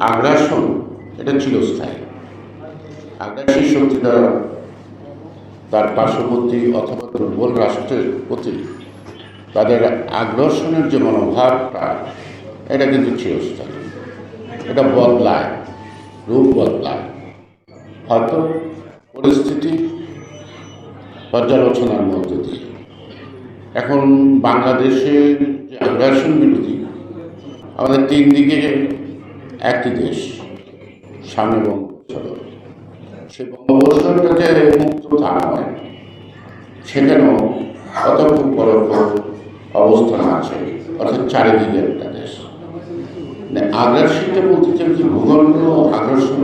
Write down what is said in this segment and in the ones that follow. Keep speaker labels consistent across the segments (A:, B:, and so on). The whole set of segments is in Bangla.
A: আগ্রাসন, এটা চিরস্থায়ী। আগ্রাসী শক্তিরা তার পার্শ্ববর্তী অথবা দুর্বল রাষ্ট্রের প্রতি তাদের আগ্রাসনের যে মনোভাবটা এটা কিন্তু চিরস্থায়ী। এটা বদলায়, রূপ বদলায়। হয়তো পরিস্থিতি পর্যালোচনার মধ্যে দিয়ে। এখন বাংলাদেশের যে আগ্রাসন বিরোধী, আমাদের তিন দিকে একটি দেশ সামনে বঙ্গোপসাগর সেই বঙ্গোপসাগরটা যে মুক্ত তা নয়, সেখানেও অতর্ক পরোক্ষ অবস্থান আছে, অর্থাৎ চারিদিকে একটা দেশ। মানে আগ্রাসনটা বলতে চাই যে ভূখণ্ড আগ্রাসন,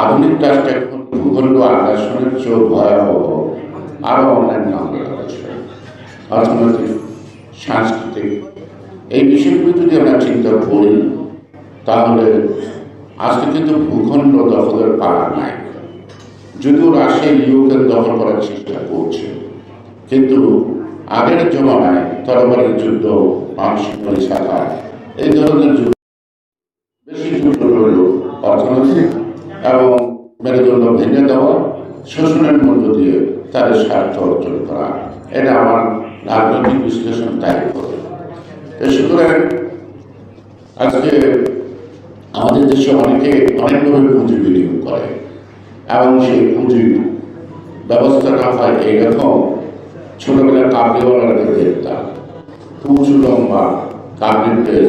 A: আধুনিক রাষ্ট্র এখন ভূখণ্ড আগ্রাসনের চেয়েও ভয়াবহ আরও অন্যান্য অর্থনৈতিক, সাংস্কৃতিক, এই বিষয়গুলো যদি আমরা চিন্তা করি তাহলে আজকে কিন্তু ভূখণ্ড দখলের পাড়া নাই। যদিও রাশিয়া ইউক্রেন দখল করার চেষ্টা করছে, কিন্তু আগের জমানায় তরবারের যুদ্ধ, মানসিক পরিষেবা এই ধরনের যুদ্ধ বেশি যুদ্ধ হল অর্থনৈতিক এবং মেরুদণ্ড ভেঙে দেওয়া, শোষণের মধ্য দিয়ে তাদের স্বার্থ অর্জন করা। এটা আমার রাজনৈতিক বিশ্লেষণ করে। সুতরাং আজকে আমাদের দেশে অনেকে অনেকভাবে পুঁজি বিনিয়োগ করে এবং সেই পুঁজির ব্যবস্থাটা হয় এইরকম ছোটবেলায় কাবলিওয়ালাদের দেখতাম পুঁজু লম্বা কাবলির দেশ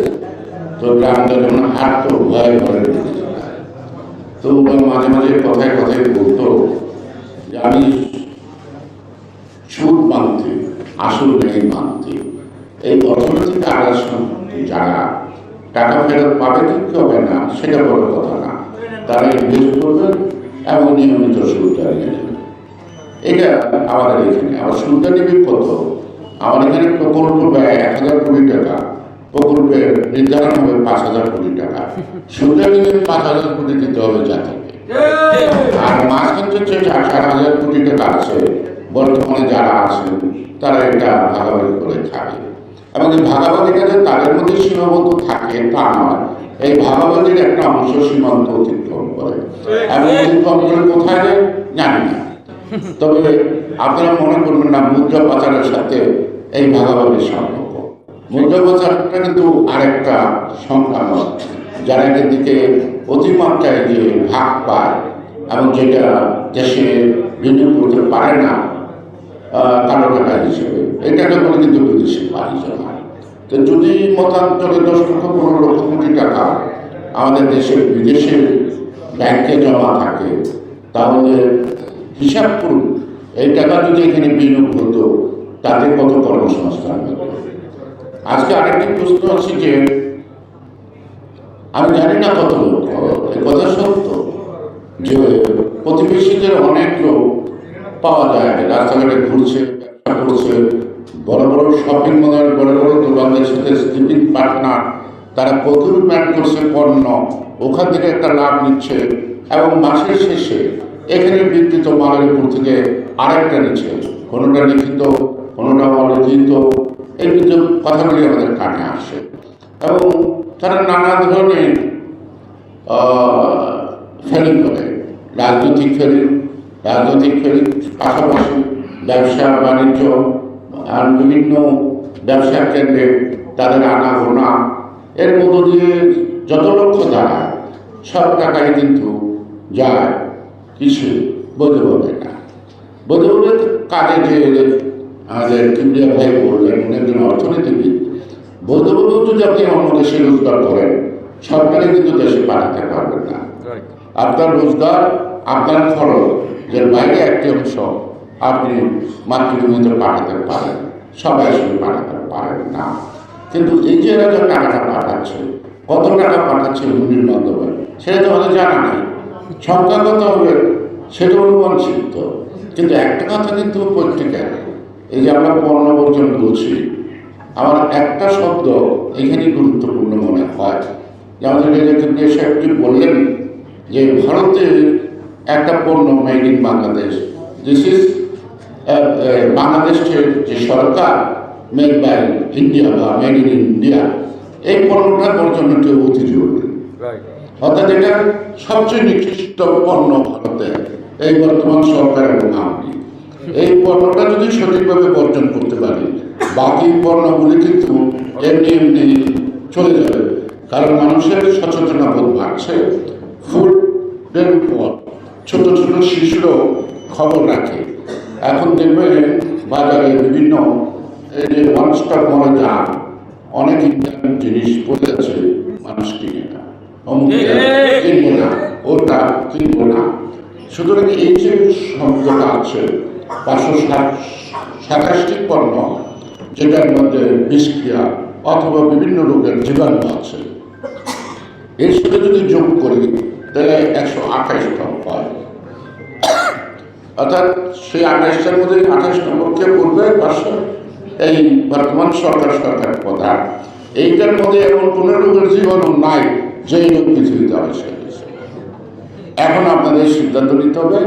A: তো গ্রামটা যেমন হাঁটতো ভয়ে ঢুকে তো মাঝে মাঝে কথায় কথায় বলতো যে আমি সুদ মানতে, আসল নেই মানতে। এই অর্থনৈতিক আগ্রাসন যারা টাকা ফেরত পাবে কি হবে না, সেটা বড় কথা না। তারা ইনভেস্ট করবে এবং নিয়মিত সুদটা নিয়ে নেবে এটা আমাদের এখানে। আবার সুদটা নেবে কত? আমার এখানে প্রকল্প ব্যয় এক হাজার কোটি টাকা, প্রকল্পের নির্ধারণ হবে পাঁচ হাজার কোটি টাকা। সুদটা নিবে পাঁচ হাজার কোটি দিতে হবে জাতিকে। আর মাঝখান যে চার চার হাজার কোটি টাকা আছে। বর্তমানে যারা আছেন, তারা এটা ভাগাভাগি করে খাবে। এবং এই তাদের মধ্যে সীমাবদ্ধ থাকে তা নয় এই ভাগাভাগির একটা অংশ সীমান্ত অতিক্রম করে। এবং অতিক্রম করে কোথায় যায়? জানি না। তবে আপনারা মনে করবেন না মুদ্রা পাচারের সাথে এই ভাগাভাগির সম্পর্ক। মুদ্রা পাচারটা কিন্তু আরেকটা সংখ্যানো যারা এর দিকে অতিমাত্রায় যে ভাগ পায় এবং যেটা দেশে বিনিয়োগ করতে পারে না কালো টাকা হিসেবে। এটাকে বলে কিন্তু বিদেশে জমায় তো যদি মতান্তরে দশ লক্ষ পনেরো লক্ষ কোটি টাকা আমাদের দেশের বিদেশে ব্যাংকে জমা থাকে, তাহলে হিসাব করুন, এই টাকা যদি এখানে বিনিয়োগ হতো, তাতে কত কর্মসংস্থান হতো? আজকে আরেকটি প্রশ্ন আছে যে, আমি জানি না কত লোক কথা সত্য যে প্রতিবেশীদের অনেক লোক পাওয়া যায় রাস্তাঘাটে ঘুরছে করছে, বড় বড় শপিং মলের বড় বড় দোকানদের সাথে স্লিপিং পার্টনার তারা প্রচুর ম্যান করছে পণ্য, ওখান থেকে একটা লাভ নিচ্ছে এবং মাসের শেষে এখানে বিক্রিত মালের উপর থেকে আরেকটা নিচ্ছে। কোনোটা লিখিত, কোনোটা অলিখিত, এই কিন্তু কথাগুলি আমাদের কানে আসে। এবং তারা নানা ধরনের ফেরি করে, রাজনৈতিক ফেরি রাজনৈতিক পাশাপাশি ব্যবসা বাণিজ্য আর বিভিন্ন ব্যবসা কেন্দ্রে তাদের আনা গোনা এর মধ্য দিয়ে যত লক্ষ্য দাঁড়ায় সব টাকাই কিন্তু যায় কিছু বোধ হবে না। বোধ হবে কাজে যে আমাদের কিমরিয়া ভাই বললেন একজন অর্থনীতিবিদ বোধবাবু যদি আপনি অন্য দেশে রোজগার করেন সরকারে কিন্তু দেশে পাঠাতে পারবেন না। আপনার রোজগার আপনার খরচ এর বাইরে একটি অংশ আপনি মাতৃভূমিতে পাঠাতে পারেন, সবাই আসলে পাঠাতে পারেন না। কিন্তু এই যে এরা যে টাকাটা পাঠাচ্ছে, কত টাকা পাঠাচ্ছে হুন্ডির মাধ্যমে, সেটা তো আমাদের জানা নেই। সংখ্যাগত হবে, সেটা অনুমানসিদ্ধ কিন্তু একটা কথা কিন্তু পত্রিকায় এই যে আমরা পণ্য বর্জন বলছি, আমার একটা শব্দ এখানেই গুরুত্বপূর্ণ মনে হয়। যে আমাদের রেজাকুল্লিয়া সাহেবটি বললেন যে ভারতের একটা পণ্য made in Bangladesh this is বাংলাদেশের যে সরকার মেড বাই ইন্ডিয়া বা মেড ইন ইন্ডিয়া এই পণ্যটা বর্জনটি অতি জরুরি। অর্থাৎ এটা সবচেয়ে নিকৃষ্ট পণ্য ভারতে এই বর্তমান সরকার এবং আমি এই পণ্যটা যদি সঠিকভাবে বর্জন করতে পারি বাকি পণ্যগুলি কিন্তু এমনি এমনি চলে যাবে। কারণ মানুষের সচেতনতা বোধ বাড়ছে ফুডের উপর ছোট ছোট শিশুরাও খবর রাখে। এখন দেখবেন বাজারে বিভিন্ন এই যে ওয়ান স্টপ মলে যান অনেক ইন্টারনেট জিনিস পড়ে আছে মানুষ কিনে না। কিনবো না ওটা কিনবো না। সুতরাং এই যে শব্দটা আছে পাঁচশো ষাট সাতাশটি পণ্য যেটার মধ্যে বিষক্রিয়া অথবা বিভিন্ন রোগের জীবাণু আছে। এর সাথে যদি যোগ করি তাহলে একশো আঠাশ আঠাশটা হয়। অর্থাৎ সেই আঠাশটার মধ্যে আঠাশ নম্বরকে পড়বে পাঁচশো এই বর্তমান সরকার সরকার প্রধান এইটার মধ্যে এমন কোনো রোগের জীবাণু নাই, যে রোগ পৃথিবীতে আবিষ্কার হয়েছে। এখন আপনাদের সিদ্ধান্ত নিতে হবে,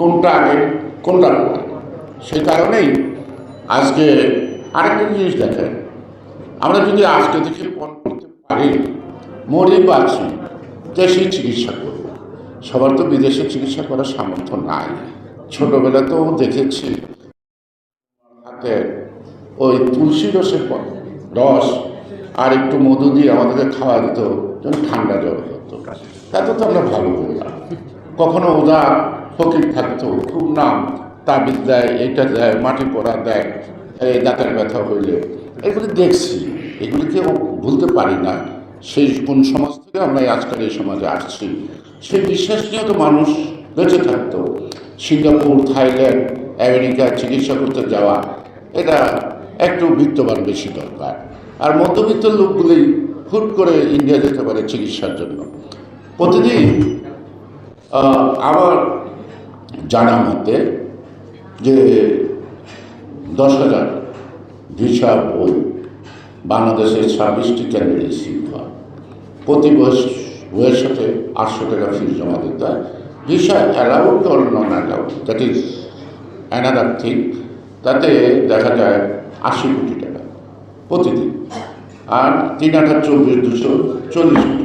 A: কোনটা আগে, কোনটা পরে। সেই কারণেই আজকে আরেকটা জিনিস দেখেন। আমরা যদি আজকে থেকে পণ করতে পারি মরি বাঁচি দেশেই চিকিৎসা করব। সবার তো বিদেশে চিকিৎসা করার সামর্থ্য নাই। ছোটবেলাতেও দেখেছি। হাতে ওই তুলসী রসের রস আর একটু মধু দিয়ে আমাদেরকে খাওয়া দিত, যেন ঠান্ডা জ্বর হতো। তাতে তো আমরা ভালো করলাম কখনো ওদা ফকির থাকতো, খুব নাম তাবিজ দেয় এটা দেয়, মাটি পড়া দেয় এই দাঁতের ব্যথা হইলে। এগুলি দেখছি এগুলিকে ভুলতে পারি না। সেই কোন সমাজ থেকে আমরা আজকাল এই সমাজে আসছি। সেই বিশ্বাস নিয়ে তো মানুষ বেঁচে থাকতো। সিঙ্গাপুর, থাইল্যান্ড আমেরিকা চিকিৎসা করতে যাওয়া, এটা একটু বিত্তবান বেশি দরকার। আর মধ্যবিত্ত লোকগুলি হুট করে ইন্ডিয়া যেতে পারে চিকিৎসার জন্য। প্রতিদিন আমার জানা মতে যে দশ হাজার ভিসা বই বাংলাদেশের ছাব্বিশটি কেন্দ্রে রিসিভ হয় প্রতি বয়স, বইয়ের সাথে আটশো টাকা ফিস জমা দিতে হয়। Visa allowed or non allowed that is another thing তাতে দেখা যায় আশি কোটি টাকা প্রতিদিন। আর তিন হাজার চব্বিশ দুশো চল্লিশ কোটি